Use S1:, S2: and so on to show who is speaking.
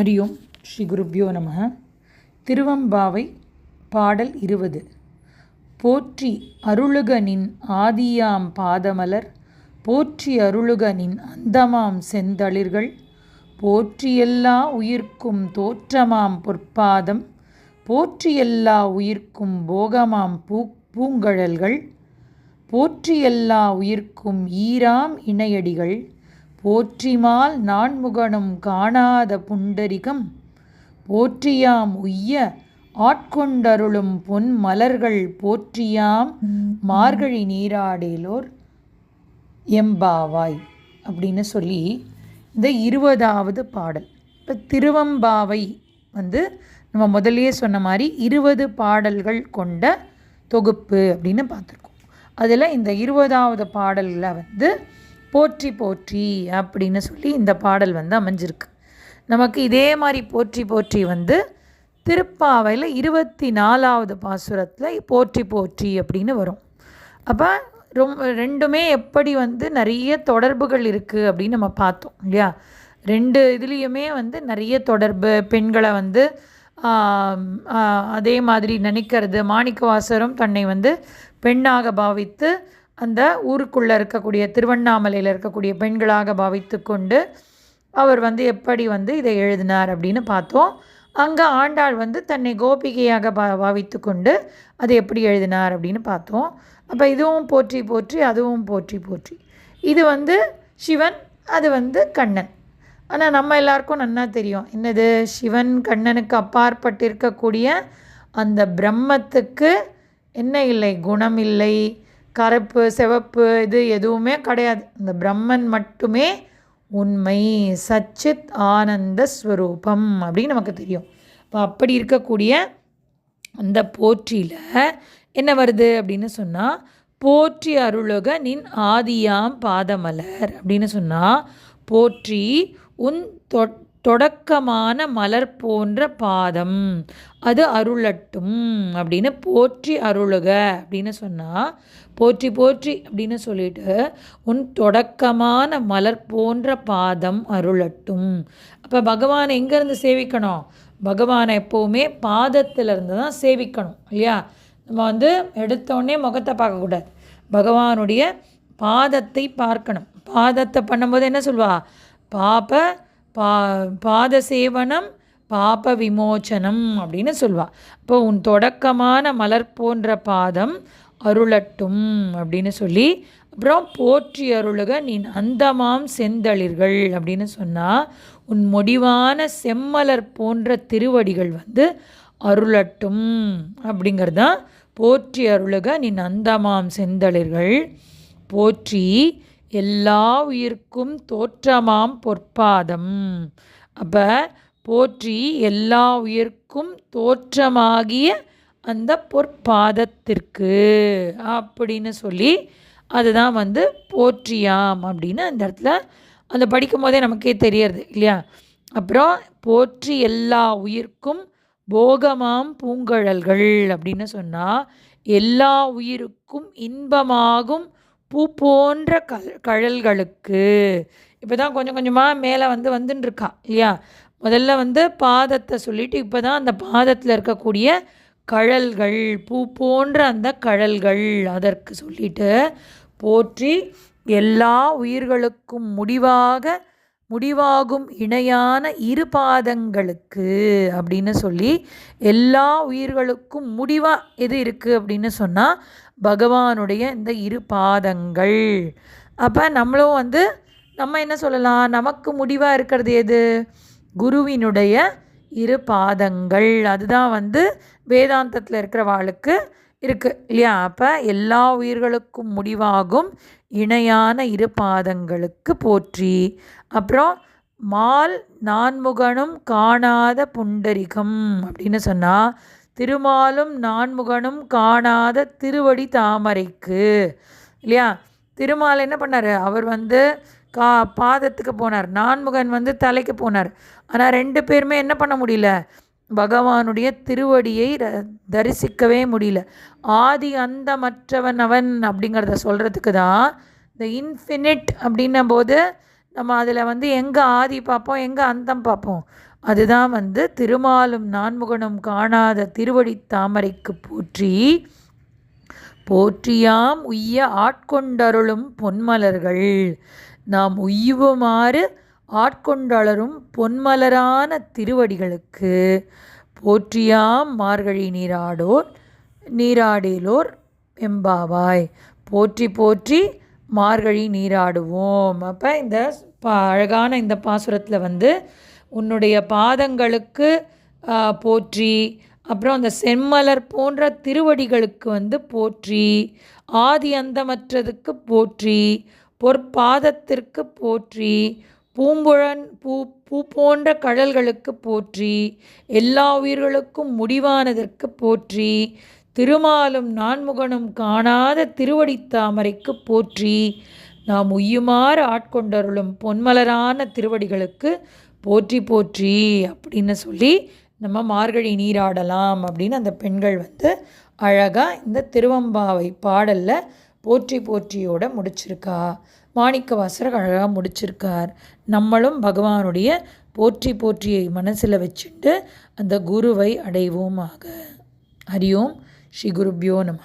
S1: ஹரி ஓம் ஸ்ரீ குருப்யோ நம திருவம்பாவை பாடல் இருபது. போற்றி அருளுக நின் ஆதியாம் பாதமலர் போற்றி அருளுக நின் அந்தமாம் செந்தளிர்கள் போற்றி எல்லா உயிர்க்கும் தோற்றமாம் பொற்பாதம் போற்றி எல்லா உயிர்க்கும் போகமாம் பூ பூங்கழல்கள் போற்றி எல்லா உயிர்க்கும் ஈராம் இணையடிகள் போற்றிமால் நான்முகனும் காணாத புண்டரிகம். போற்றியாம் உய்ய ஆட்கொண்டருளும் பொன் மலர்கள் போற்றியாம் மார்கழி நீராடேலோர் எம்பாவாய் அப்படின்னு சொல்லி இந்த இருபதாவது பாடல். இப்போ திருவம்பாவை வந்து நம்ம முதல்லயே சொன்ன மாதிரி இருபது பாடல்கள் கொண்ட தொகுப்பு அப்படின்னு பார்த்துருக்கோம். அதில் இந்த இருபதாவது பாடலில் வந்து போற்றி போற்றி அப்படின்னு சொல்லி இந்த பாடல் வந்து அமைஞ்சிருக்கு. நமக்கு இதே மாதிரி போற்றி போற்றி வந்து திருப்பாவையில் இருபத்தி நாலாவது பாசுரத்தில் போற்றி போற்றி அப்படின்னு வரும். அப்போ ரொம்ப ரெண்டுமே எப்படி வந்து நிறைய தொடர்புகள் இருக்குது அப்படின்னு நம்ம பார்த்தோம் இல்லையா? ரெண்டு இதுலேயுமே வந்து நிறைய தொடர்பு பெண்களை வந்து அதே மாதிரி நினைக்கிறது. மாணிக்கவாசரும் தன்னை வந்து பெண்ணாக பாவித்து அந்த ஊருக்குள்ளே இருக்கக்கூடிய திருவண்ணாமலையில் இருக்கக்கூடிய பெண்களாக பாவித்து கொண்டு அவர் வந்து எப்படி வந்து இதை எழுதினார் அப்படின்னு பார்த்தோம். அங்கே ஆண்டாள் வந்து தன்னை கோபிகையாக பா பாவித்து கொண்டு அதை எப்படி எழுதினார் அப்படின்னு பார்த்தோம். அப்போ இதுவும் போற்றி போற்றி அதுவும் போற்றி போற்றி. இது வந்து சிவன் அது வந்து கண்ணன். ஆனால் நம்ம எல்லாருக்கும் நன்னா தெரியும். என்னது? சிவன் கண்ணனுக்கு அப்பாற்பட்டு இருக்கக்கூடிய அந்த பிரம்மத்துக்கு என்ன இல்லை? குணம் இல்லை. கருப்பு சிவப்பு இது எதுவுமே கிடையாது. இந்த பிரம்மன் மட்டுமே உண்மை சச்சித் ஆனந்த ஸ்வரூபம் அப்படின்னு நமக்கு தெரியும். இப்போ அப்படி இருக்கக்கூடிய அந்த போற்றியில் என்ன வருது அப்படின்னு சொன்னால் போற்றி அருளுக நின் ஆதியாம் பாதமலர் அப்படின்னு சொன்னால் போற்றி உன் தொட் தொடக்கமான மலர் போன்ற பாதம். அது அருளட்டும் அப்படின்னு போற்றி அருளுக அப்படின்னு சொன்னால் போற்றி போற்றி அப்படின்னு சொல்லிட்டு உன் தொடக்கமான மலர் போன்ற பாதம் அருளட்டும். அப்போ பகவானை எங்கேருந்து சேவிக்கணும்? பகவானை எப்போவுமே பாதத்திலிருந்து தான் சேவிக்கணும் இல்லையா? நம்ம வந்து எடுத்தோடனே முகத்தை பார்க்கக்கூடாது பகவானுடைய பாதத்தை பார்க்கணும். பாதத்தை பண்ணும்போது என்ன சொல்வா? பாப பா பாத சேவனம் பாப விமோச்சனம் அப்படின்னு சொல்லுவாள் இப்போ உன் தொடக்கமான மலர் போன்ற பாதம் அருளட்டும் அப்படின்னு சொல்லி அப்புறம் போற்றி அருளுக நீ அந்தமாம் செந்தளிர்கள் அப்படின்னு சொன்னால் உன் முடிவான செம்மலர் போன்ற திருவடிகள் வந்து அருளட்டும் அப்படிங்கிறது தான் போற்றி அருளுக நீ அந்தமாம் செந்தளிர்கள். போற்றி எல்லா உயிர்க்கும் தோற்றமாம் பொற்பாதம். அப்போ போற்றி எல்லா உயிர்க்கும் தோற்றமாகிய அந்த பொற்பாதத்திற்கு அப்படின்னு சொல்லி அதுதான் வந்து போற்றியாம் அப்படின்னு அந்த இடத்துல அந்த படிக்கும் போதே நமக்கே தெரியறது இல்லையா? அப்புறம் போற்றி எல்லா உயிர்க்கும் போகமாம் பூங்கழல்கள் அப்படின்னு சொன்னால் எல்லா உயிருக்கும் இன்பமாகும் பூ போன்ற க கழல்களுக்கு. இப்போ தான் கொஞ்சம் கொஞ்சமாக மேலே வந்து வந்துட்டுருக்கா இல்லையா? முதல்ல வந்து பாதத்தை சொல்லிவிட்டு இப்போ தான் அந்த பாதத்தில் இருக்கக்கூடிய கழல்கள் பூ போன்ற அந்த கழல்கள் அதற்கு சொல்லிட்டு போற்றி எல்லா உயிர்களுக்கும் முடிவாக முடிவாகும் இணையான இரு பாதங்களுக்கு அப்படின்னு சொல்லி எல்லா உயிர்களுக்கும் முடிவாக எது இருக்குது அப்படின்னு சொன்னால் பகவானுடைய இந்த இரு பாதங்கள். அப்போ நம்மளும் வந்து நம்ம என்ன சொல்லலாம்? நமக்கு முடிவாக இருக்கிறது எது? குருவினுடைய இரு பாதங்கள். அதுதான் வந்து வேதாந்தத்தில் இருக்கிற வாளுக்கு இருக்குது இல்லையா? அப்போ எல்லா உயிர்களுக்கும் முடிவாகும். இணையான இரு பாதங்களுக்கு போற்றி. அப்புறம் மால் நான்முகனும் காணாத புண்டரிகம் அப்படின்னு சொன்னால் திருமாலும் நான்முகனும் காணாத திருவடி தாமரைக்கு இல்லையா? திருமால் என்ன பண்ணார்? அவர் வந்து கா பாதத்துக்கு போனார். நான்முகன் வந்து தலைக்கு போனார். ஆனால் ரெண்டு பேருமே என்ன பண்ண முடியல? பகவானுடைய திருவடியை தரிசிக்கவே முடியல. ஆதி அந்தமற்றவன் அவன் அப்படிங்கிறத சொல்கிறதுக்கு தான் இந்த இன்ஃபினிட் அப்படின்னும் போது நம்ம அதில் வந்து எங்கே ஆதி பார்ப்போம் எங்கே அந்தம் பார்ப்போம். அதுதான் வந்து திருமாலும் நான்முகனும் காணாத திருவடி தாமரைக்கு போற்றி போற்றியாம் உய்ய ஆட்கொண்டருளும் பொன்மலர்கள். நாம் உய்வுமாறு ஆட்கொண்டளரும் பொன்மலரான திருவடிகளுக்கு. போற்றியாம் மார்கழி நீராடோர் நீராடேலோர் எம்பாவாய் போற்றி போற்றி மார்கழி நீராடுவோம். அப்போ இந்த பா அழகான இந்த பாசுரத்தில் வந்து உன்னுடைய பாதங்களுக்கு போற்றி அப்புறம் அந்த செம்மலர் போன்ற திருவடிகளுக்கு வந்து போற்றி ஆதி அந்தமற்றதுக்கு போற்றி பொற்பாதத்திற்கு போற்றி பூம்புழன் பூ பூ போன்ற கடல்களுக்கு போற்றி எல்லா உயிர்களுக்கும் முடிவானதற்கு போற்றி திருமாலும் நான்முகனும் காணாத திருவடித்தாமரைக்கு போற்றி நாம் உய்யுமாறு ஆட்கொண்டருளும் பொன்மலரான திருவடிகளுக்கு போற்றி போற்றி அப்படின்னு சொல்லி நம்ம மார்கழி நீராடலாம் அப்படின்னு அந்த பெண்கள் வந்து அழகாக இந்த திருவம்பாவை பாடலில் போற்றி போற்றியோட முடிச்சிருக்கா. மாணிக்க வாசகர் அழகாக முடிச்சிருக்கார். நம்மளும் பகவானுடைய போற்றி போற்றியை மனசில் வச்சுட்டு அந்த குருவை அடைவோமாக. ஹரியோம் ஸ்ரீ குருப்பியோ நம